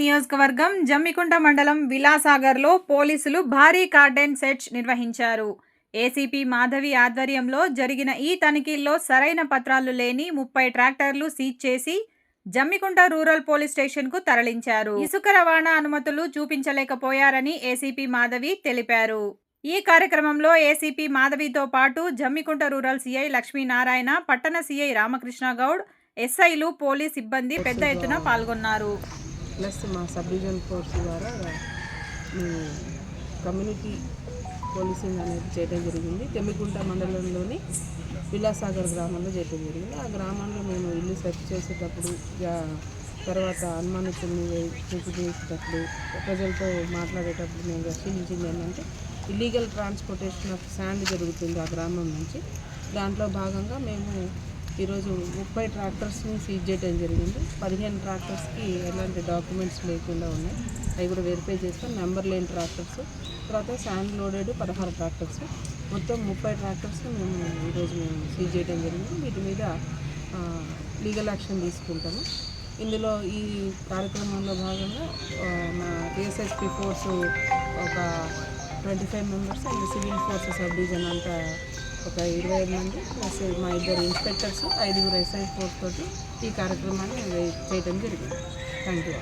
నియోజకవర్గం జమ్మికుంట మండలం విలాసాగర్లో పోలీసులు భారీ కార్డెన్ సెర్చ్ నిర్వహించారు. ఏసీపీ మాధవి ఆధ్వర్యంలో జరిగిన ఈ తనిఖీల్లో సరైన పత్రాలు లేని ముప్పై ట్రాక్టర్లు సీజ్ చేసి జమ్మికుంట రూరల్ పోలీస్ స్టేషన్కు తరలించారు. ఇసుక రవాణా అనుమతులు చూపించలేకపోయారని ఏసీపీ మాధవి తెలిపారు. ఈ కార్యక్రమంలో ఏసీపీ మాధవితో పాటు జమ్మికుంట రూరల్ సీఐ లక్ష్మీనారాయణ పట్టణ సీఐ రామకృష్ణ గౌడ్ ఎస్ఐలు పోలీస్ సిబ్బంది పెద్ద ఎత్తున పాల్గొన్నారు. ప్లస్ మా సబ్ డివిజన్ ఫోర్స్ ద్వారా మేము కమ్యూనిటీ పోలీసింగ్ అనేది చేయడం జరిగింది. తెమ్మికుంట మండలంలోని విలాసాగర్ గ్రామంలో చేయడం జరిగింది. ఆ గ్రామంలో మేము ఇల్లు సెర్చ్ చేసేటప్పుడు తర్వాత అనుమానితుల్ని చెక్ చేసేటప్పుడు ప్రజలతో మాట్లాడేటప్పుడు మేము పరిశీలించింది ఏంటంటే ఇల్లీగల్ ట్రాన్స్పోర్టేషన్ ఆఫ్ శాండ్ జరుగుతుంది ఆ గ్రామం నుంచి. దాంట్లో భాగంగా మేము ఈరోజు ముప్పై ట్రాక్టర్స్ని సీజ్ చేయడం జరిగింది. పదిహేను ట్రాక్టర్స్కి ఎలాంటి డాక్యుమెంట్స్ లేకుండా ఉన్నాయి. అవి కూడా వెరిఫై చేస్తాం. నెంబర్ లేని ట్రాక్టర్స్. తర్వాత శాండ్ లోడెడ్ పదహారు ట్రాక్టర్స్. మొత్తం ముప్పై ట్రాక్టర్స్ మేము ఈరోజు మేము సీజ్ చేయడం జరిగింది. వీటి మీద లీగల్ యాక్షన్ తీసుకుంటాము. ఇందులో ఈ కార్యక్రమంలో భాగంగా మా ఏఎస్ఎస్పి ఫోర్సు ఒక twenty five members and civil force sub division అంతా ఒక ఇరవై ఐదు మంది ప్లస్ మా ఇద్దరు ఇన్స్పెక్టర్స్ ఐదుగురు ఎస్ఐ ఫోర్స్ తోటి ఈ కార్యక్రమాన్ని చేయడం జరిగింది. Thank you